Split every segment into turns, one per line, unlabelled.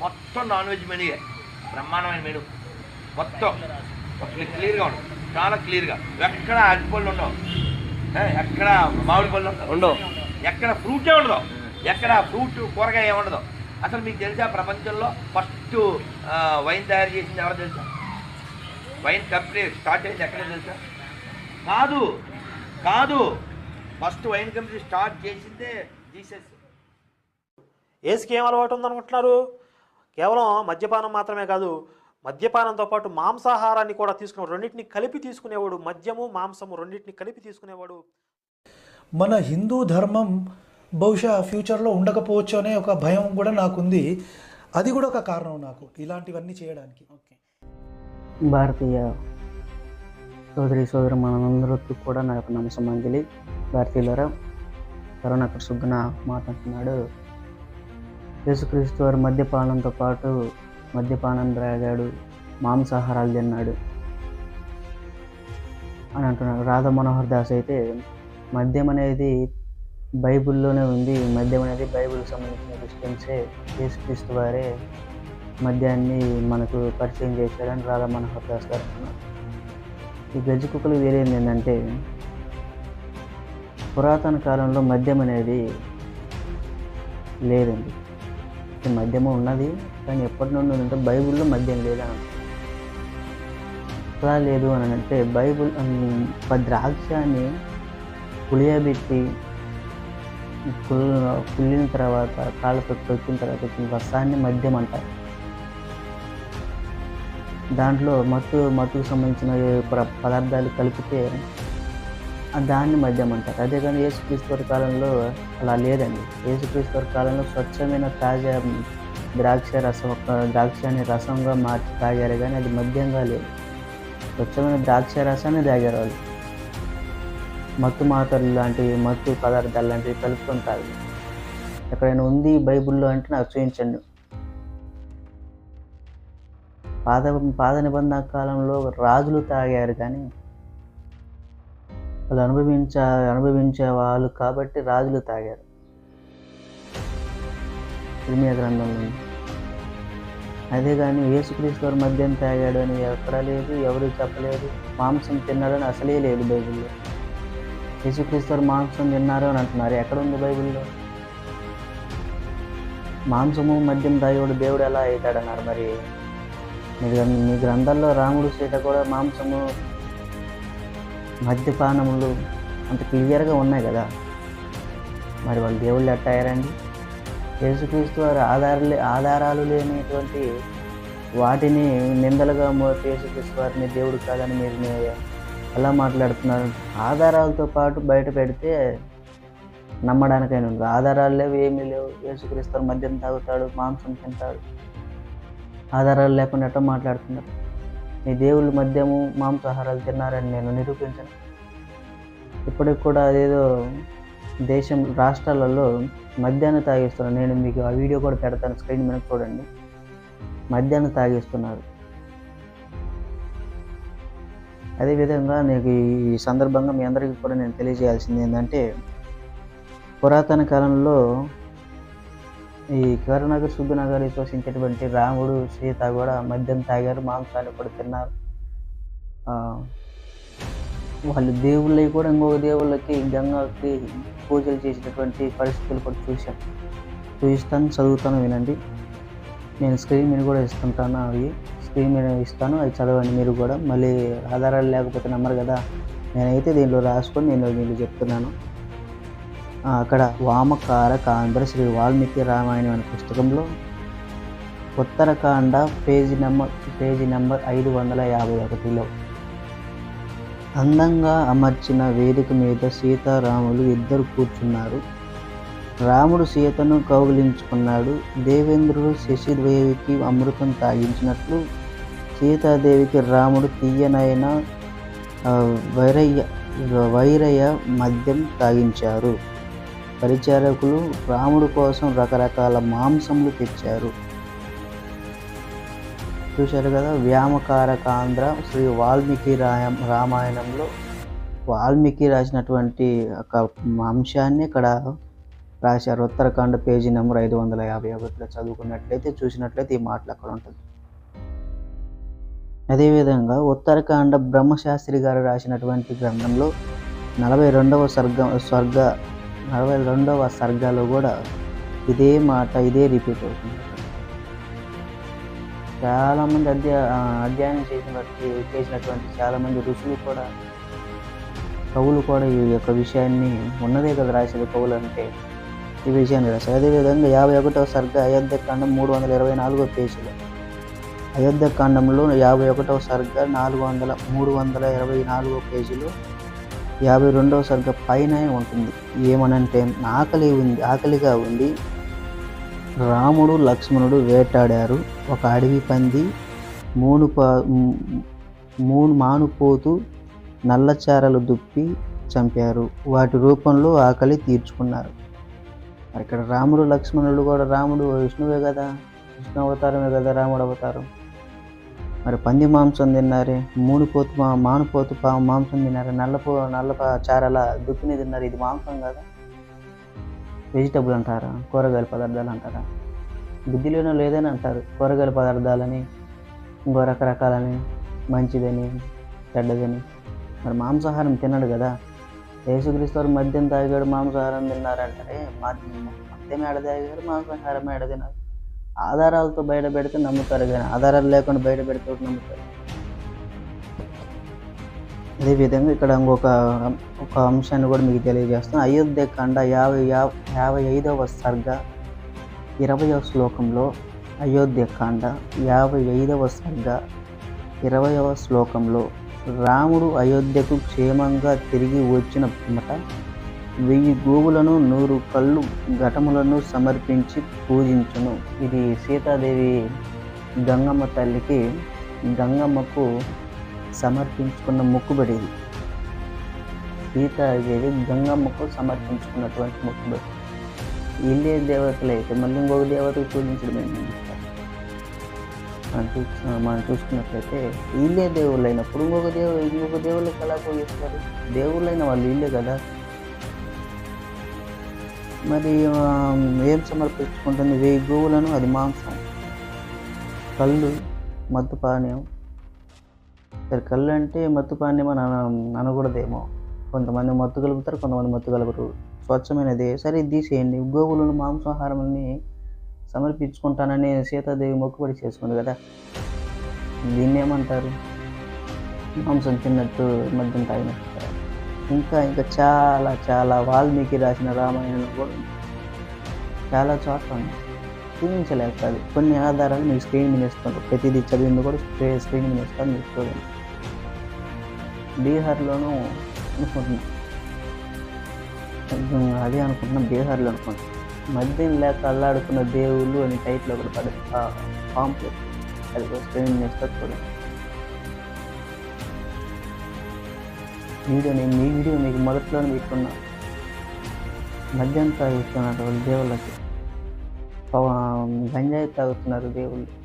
మొత్తం non veg మెనూయే బ్రహ్మాండమైన menu మొత్తం. క్లియర్గా ఉండదు చాలా క్లియర్గా ఎక్కడ అరటిపళ్ళు ఉండవు. ఎక్కడ మామిడి పళ్ళు ఉండవు.
ఉండవు.
ఎక్కడ ఫ్రూటే ఉండదు. ఎక్కడ ఫ్రూట్ కూరగాయ ఏముండదు అసలు మీకు తెలుసా ప్రపంచంలో ఫస్ట్ వైన్ తయారు చేసింది ఎవరు తెలుసా? వైన్ కంపెనీ స్టార్ట్ అయింది ఎక్కడ తెలుసా? కాదు. కాదు. ఫస్ట్ వైన్ కంపెనీ స్టార్ట్ చేసిందే జీసస్.
ఏసుకి ఏం అలవాటు ఉందనుకుంటున్నారు? కేవలం మద్యపానం మాత్రమే కాదు మద్యపానంతో పాటు మాంసాహారాన్ని కూడా తీసుకునే రెండింటిని కలిపి తీసుకునేవాడు మద్యము మాంసము రెండింటిని కలిపి తీసుకునేవాడు.
మన హిందూ ధర్మం బహుశా ఫ్యూచర్లో ఉండకపోవచ్చు అనే ఒక భయం కూడా నాకుంది. అది కూడా ఒక కారణం నాకు ఇలాంటివన్నీ చేయడానికి.
భారతీయ సోదరి సోదరు మనందరికీ కూడా నా యొక్క నమస్సమాంజలి. భారతీయులరా కరుణాకర్ సుగ్గన మాట్లాడుతున్నాడు. యేసుక్రీస్తు వారు మద్యపానంతో పాటు మద్యపానం త్రాగాడు మాంసాహారాలు తిన్నాడు అని అంటున్నాడు. రాధా మనోహర్ దాస్ అయితే మద్యం అనేది బైబిల్లోనే ఉంది. మద్యం అనేది బైబిల్ సంబంధించిన క్రిస్టియన్సే యేసుక్రీస్తు వారే మద్యాన్ని మనకు పరిచయం చేశాడని రాధా మనోహర్ దాస్ గారు అంటున్నారు. ఈ గజ్జి కుక్కలు వేరేది ఏంటంటే పురాతన కాలంలో మద్యం అనేది లేదండి. మద్యము ఉన్నది. కానీ ఎప్పటి నుండి ఉందంటే బైబిల్లో మద్యం లేదని అలా లేదు అని అంటే బైబిల్ పది ద్రాక్షాన్ని పులియబెట్టి కుల్ పుల్లిన తర్వాత కాళ్ళతో తొక్కిన తర్వాత వచ్చిన రసాన్ని మద్యం అంటారు. దాంట్లో మత్తు మత్తుకు సంబంధించిన పదార్థాలు కలిపితే దాన్ని మద్యం అంటారు అదే కానీ యేసుక్రీస్తు కాలంలో అలా లేదండి. యేసుక్రీస్తు కాలంలో స్వచ్ఛమైన తాజా ద్రాక్ష రసం ఒక ద్రాక్షని రసంగా మార్చి తాగారు కానీ అది మద్యంగా లేదు. స్వచ్ఛమైన ద్రాక్ష రసాన్ని తాగారు వాళ్ళు. మత్తు మాతలు లాంటివి మత్తు పదార్థాలు లాంటివి కలుపుకొని ఎక్కడైనా ఉంది బైబిల్లో అంటే నాకు చూపించండి. పాద పాద నిబంధన కాలంలో రాజులు తాగారు కానీ వాళ్ళు అనుభవించ అనుభవించే వాళ్ళు కాబట్టి రాజులు తాగారు. ఇర్మియా గ్రంథంలో అదే కానీ యేసుక్రీస్తు వారు మద్యం తాగాడు అని ఎక్కడా లేదు ఎవరు చెప్పలేదు మాంసం తిన్నాడని అసలే లేదు బైబిల్లో. యేసుక్రీస్తు వారు మాంసం తిన్నారు అని అంటున్నారు. ఎక్కడ ఉంది బైబిల్లో? మాంసము మద్యం తాగేవాడు దేవుడు ఎలా అవుతాడన్నారు మరి? మీ గ్రం- మీ గ్రంథాల్లో రాముడు సీత కూడా మాంసము మద్యపానములు అంత క్లియర్గా ఉన్నాయి కదా. మరి వాళ్ళు దేవుళ్ళు అట్టయ్యారండి యేసుక్రీస్తు వారు ఆధారాలు ఆధారాలు లేనిటువంటి వాటిని నిందలుగా మోపి యేసుక్రీస్తు వారిని దేవుడు కాదని మీరు ఎలా మాట్లాడుతున్నారు. ఆధారాలతో పాటు బయట పెడితే నమ్మడానికైనా ఉంది ఆధారాలు లేవు ఏమీ లేవు. యేసుక్రీస్తు మద్యం తాగుతాడు మాంసం తింటాడు. ఆధారాలు లేకుండా ఎట్లా మాట్లాడుతున్నారు? మీ దేవుళ్ళు మద్యము మాంసాహారాలు తిన్నారని నేను నిరూపించను. ఇప్పటికి కూడా అదేదో దేశం రాష్ట్రాలలో మద్యాన్ని తాగిస్తున్నారు. నేను మీకు ఆ వీడియో కూడా పెడతాను స్క్రీన్ మీద చూడండి. మద్యాన్ని తాగిస్తున్నారు. అదేవిధంగా నీకు ఈ సందర్భంగా మీ అందరికీ కూడా నేను తెలియజేయాల్సింది ఏంటంటే పురాతన కాలంలో ఈ కరుణాగర్ సుబ్బనగర్ విశ్వసించేటువంటి రాముడు సీత కూడా మద్యం తాగారు మాంసాన్ని కూడా తిన్నారు. వాళ్ళు దేవుళ్ళకి కూడా ఇంకొక దేవుళ్ళకి గంగకి పూజలు చేసినటువంటి పరిస్థితులు కూడా చూశాం. చూపిస్తాను చదువుతాను వినండి. నేను స్క్రీన్ మీద కూడా ఇస్తుంటాను అవి. స్క్రీన్ మీద ఇస్తాను అవి చదవండి మీరు కూడా. మళ్ళీ ఆధారాలు లేకపోతే నమ్మరు కదా. నేనైతే దీనిలో రాసుకొని నేను మీకు చెప్తున్నాను. అక్కడ వామకార కాంధ్ర శ్రీ వాల్మీకి రామాయణం అనే పుస్తకంలో Uttarakanda page number page number ఐదు వందల యాభై ఒకటిలో అందంగా అమర్చిన వేదిక మీద సీతారాములు ఇద్దరు కూర్చున్నారు. రాముడు సీతను కౌగిలించుకున్నాడు. దేవేంద్రుడు శశిదేవికి అమృతం తాగించినట్లు సీతాదేవికి రాముడు తీయనైన వైరయ్య వైరయ్య మద్యం తాగించారు. పరిచారకులు రాముడు కోసం రకరకాల మాంసములు తెచ్చారు. చూశారు కదా వ్యామకారకాంధ్ర శ్రీ వాల్మీకి రాయ రామాయణంలో వాల్మీకి రాసినటువంటి ఒక అంశాన్ని ఇక్కడ రాశారు. ఉత్తరాఖండ్ పేజీ నెంబర్ ఐదు వందల యాభై ఒకటిలో చదువుకున్నట్లయితే చూసినట్లయితే ఈ మాటలు అక్కడ ఉంటుంది. అదేవిధంగా ఉత్తరకాండ బ్రహ్మశాస్త్రి గారు రాసినటువంటి గ్రంథంలో నలభై రెండవ స్వర్గ స్వర్గ నలభై రెండవ సర్గాలో కూడా ఇదే మాట ఇదే రిపీట్ అవుతుంది. చాలామంది అధ్యయ అధ్యయనం చేసినట్టు చేసినటువంటి చాలామంది ఋషులు కూడా కవులు కూడా ఈ యొక్క విషయాన్ని ఉన్నదే కదా రాసేది కవులు అంటే ఈ విషయాన్ని రాశారు. అదేవిధంగా యాభై ఒకటవ సర్గ అయోధ్య కాండం మూడు వందల ఇరవై నాలుగో పేజీలో. అయోధ్య కాండంలో యాభై ఒకటవ సర్గ నాలుగు వందల మూడు వందల ఇరవై నాలుగో పేజీలో యాభై రెండవ సర్గ పైన ఉంటుంది. ఏమనంటే ఆకలి ఉంది ఆకలిగా ఉంది రాముడు లక్ష్మణుడు వేటాడారు. ఒక అడవి పంది మూను పా మూను మానుపోతూ నల్లచారలు దుప్పి చంపారు. వాటి రూపంలో ఆకలి తీర్చుకున్నారు. మరి ఇక్కడ రాముడు లక్ష్మణుడు కూడా రాముడు విష్ణువే కదా? విష్ణు అవతారమే కదా రాముడు అవతారం? మరి పంది మాంసం తిన్నారే మూడుపోతు మా మానుపోతు పా మాంసం తిన్నారు నల్లపో నల్ల చారలా చారల తిన్నారు ఇది మాంసం కదా వెజిటబుల్ అంటారా కూరగాయల పదార్థాలు అంటారా బుద్ధి లేనో లేదని అంటారు కూరగాయల పదార్థాలని ఇంకో రకరకాలని మంచిదని చెడ్డదని మరి మాంసాహారం తిన్నాడు కదా యేసుక్రీస్తు వారు మద్యం తాగాడు మాంసాహారం తిన్నారంటారే మద్యం ఏడ తాగారు మాంసాహారం ఏడ తిన్నారు ఆధారాలతో బయట పెడితే నమ్ముతారు కానీ ఆధారాలు లేకుండా బయట పెడితే నమ్ముతారు? అదేవిధంగా ఇక్కడ ఇంకొక ఒక అంశాన్ని కూడా మీకు తెలియజేస్తాను అయోధ్య కాండ యాభై యా- యాభై ఐదవ సర్గ ఇరవయవ శ్లోకంలో అయోధ్య కాండ యాభై ఐదవ సర్గ ఇరవయవ శ్లోకంలో రాముడు అయోధ్యకు క్షేమంగా తిరిగి వచ్చిన పిమ్మట వెయ్యి గోవులను నూరు కళ్ళు ఘటములను సమర్పించి పూజించును. ఇది సీతాదేవి గంగమ్మ తల్లికి గంగమ్మకు సమర్పించుకున్న మొక్కుబడి. సీతాదేవి గంగమ్మకు సమర్పించుకున్నటువంటి మొక్కుబడి. ఇల్లే దేవతలు అయితే మళ్ళీ ఇంకొక దేవతకు పూజించడం మనం చూసిన మనం చూసుకున్నట్లయితే వీళ్ళే దేవుళ్ళు అయినప్పుడు ఇంకొక దేవుడు ఇంకొక దేవుళ్ళకి ఎలా పూజిస్తారు? దేవుళ్ళైన వాళ్ళు వీళ్ళే కదా. మరి ఏం సమర్పించుకుంటుంది? వెయ్యి గోవులను అది మాంసం. కళ్ళు మత్తు పానీయం సరే కళ్ళు అంటే మత్తు పానీయం అని అన- అనకూడదేమో. కొంతమంది మత్తు కలుపుతారు కొంతమంది మత్తు కలుపుతారు స్వచ్ఛమైనది. సరే తీసేయండి. గోవులను మాంసాహారాన్ని సమర్పించుకుంటానని సీతాదేవి మొక్కుబడి చేసుకుంది కదా. దీన్ని ఏమంటారు మాంసం తిన్నట్టు మద్యం తాగినట్టు. ఇంకా ఇంకా చాలా చాలా వాల్మీకి రాసిన రామాయణంలో కూడా చాలా చోట్ల ఉన్నాయి చూపించలేక కాదు కొన్ని ఆధారాలు మీకు స్క్రీన్ మీద ఇస్తారు ప్రతిదీ చదివింది కూడా స్క్రీన్ మీద ఇస్తారు మీకు చూడండి బీహార్లోనూ అనుకుంటున్నా కొంచెం అదే అనుకుంటున్నాం బీహార్లో అనుకుంటున్నా మద్యం లేక అల్లాడుకున్న దేవుళ్ళు అని టైట్లో ఒకటి పడుతుంది కాంప్లెక్స్ అది కూడా స్క్రీన్ మీద ఇస్తారు చూడండి వీడియో నేను మీ వీడియో మీకు మొదట్లోనే పెట్టుకున్నా. మద్యం తాగుతున్నారు వాళ్ళు దేవుళ్ళకి. పవ- గంజాయి తాగుతున్నారు దేవుళ్ళు.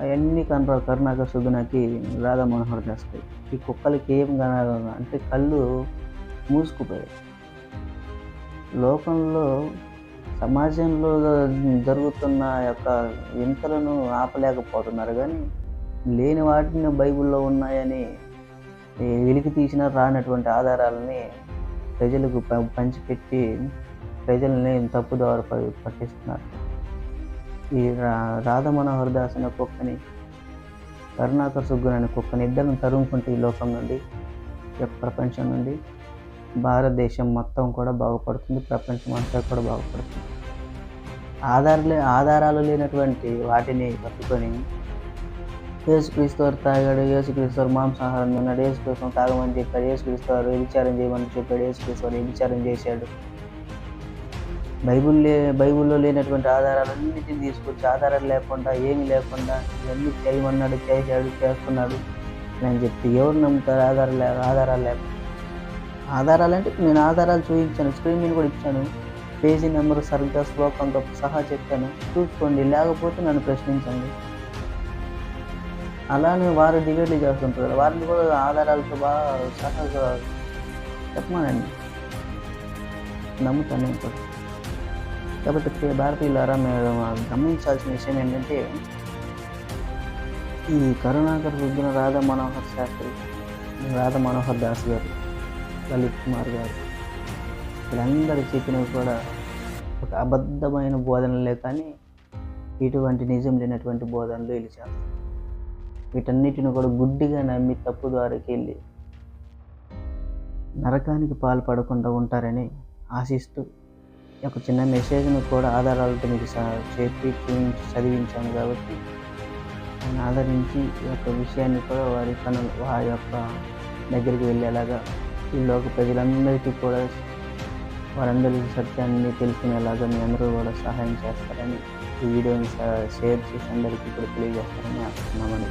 అవన్నీ కనరా కరుణాకర్ సుధునకి రాధా మనోహర్ చేస్తాయి ఈ కుక్కలకి ఏం కనాలి అంటే కళ్ళు మూసుకుపోయాయి. లోకంలో సమాజంలో జరుగుతున్న యొక్క వింతలను ఆపలేకపోతున్నారు కానీ లేని వాటిని బైబిల్లో ఉన్నాయని వెలికి తీసిన రానటువంటి ఆధారాలని ప్రజలకు పంచిపెట్టి ప్రజల్ని తప్పుదారు పట్టిస్తున్నారు. ఈ రా రాధ మనోహర్ దాస్ అనే కుక్కని కరుణాకర్ సుగ్గున్ అనే కుక్కని ఇద్దరిని తరుముకుంటే ఈ లోకం నుండి ప్రపంచం నుండి భారతదేశం మొత్తం కూడా బాగుపడుతుంది ప్రపంచం అంతా కూడా బాగుపడుతుంది. ఆధారాలు ఆధారాలు లేనటువంటి వాటిని పట్టుకొని యేసుక్రీస్తువారు తాగాడు యేసుక్రీస్తువారు మాంసాహారం తిన్నాడు యేసుక్రీస్తు తాగమని చెప్పాడు యేసుక్రీస్తువారు వ్యభిచారం చేయమని చెప్పాడు యేసుక్రీస్తు వారు వ్యభిచారం చేశాడు. బైబుల్ లే బైబుల్లో లేనటువంటి ఆధారాలన్నిటిని తీసుకొచ్చి ఆధారాలు లేకుండా ఏమి లేకుండా ఇవన్నీ చేయమన్నాడు చేశాడు చేస్తున్నాడు అని చెప్తే ఎవరు నమ్ముతారు? ఆధారాలు లే ఆధారాలు లేకుండా ఆధారాలు అంటే నేను ఆధారాలు చూపించాను స్క్రీన్ మీద కూడా ఇచ్చాను పేజీ నెంబర్ సరిగ్గా శ్లోకంతో సహా చెప్పాను. చూసుకోండి లేకపోతే నన్ను ప్రశ్నించండి. అలానే వారు డిబేట్లు చేస్తుంటారు వారిని కూడా ఆధారాలతో బాగా సహజ చెప్పమానండి. నమ్ముతాను నేను కూడా. కాబట్టి ప్రియ భారతీయులారా మీరు గమనించాల్సిన విషయం ఏంటంటే ఈ కరుణాకర్ రుద్ర రాధా మనోహర్ శాస్త్రి రాధా మనోహర్ దాస్ గారు లలిత్ కుమార్ గారు వీళ్ళందరూ చెప్పినవి కూడా ఒక అబద్ధమైన బోధనలే కానీ ఇటువంటి నిజం లేనటువంటి బోధనలు వీళ్ళు చేస్తారు. వీటన్నిటిని కూడా గుడ్డిగా నమ్మి తప్పు ద్వారాకి వెళ్ళి నరకానికి పాల్పడకుండా ఉంటారని ఆశిస్తూ ఒక యొక్క చిన్న మెసేజ్ను కూడా ఆధారాలతో మీకు చెప్పి చూపించి చదివించాను కాబట్టి దాన్ని ఆదరించి ఈ యొక్క విషయాన్ని కూడా వారి తన వారి యొక్క దగ్గరికి వెళ్ళేలాగా ఈ లోక ప్రజలందరికీ కూడా వారందరికీ సత్యాన్ని తెలుసుకునేలాగా మీ అందరూ కూడా సహాయం చేస్తారని ఈ వీడియోని షేర్ చేసి అందరికీ కూడా తెలియజేస్తారని ఆశిస్తున్నామని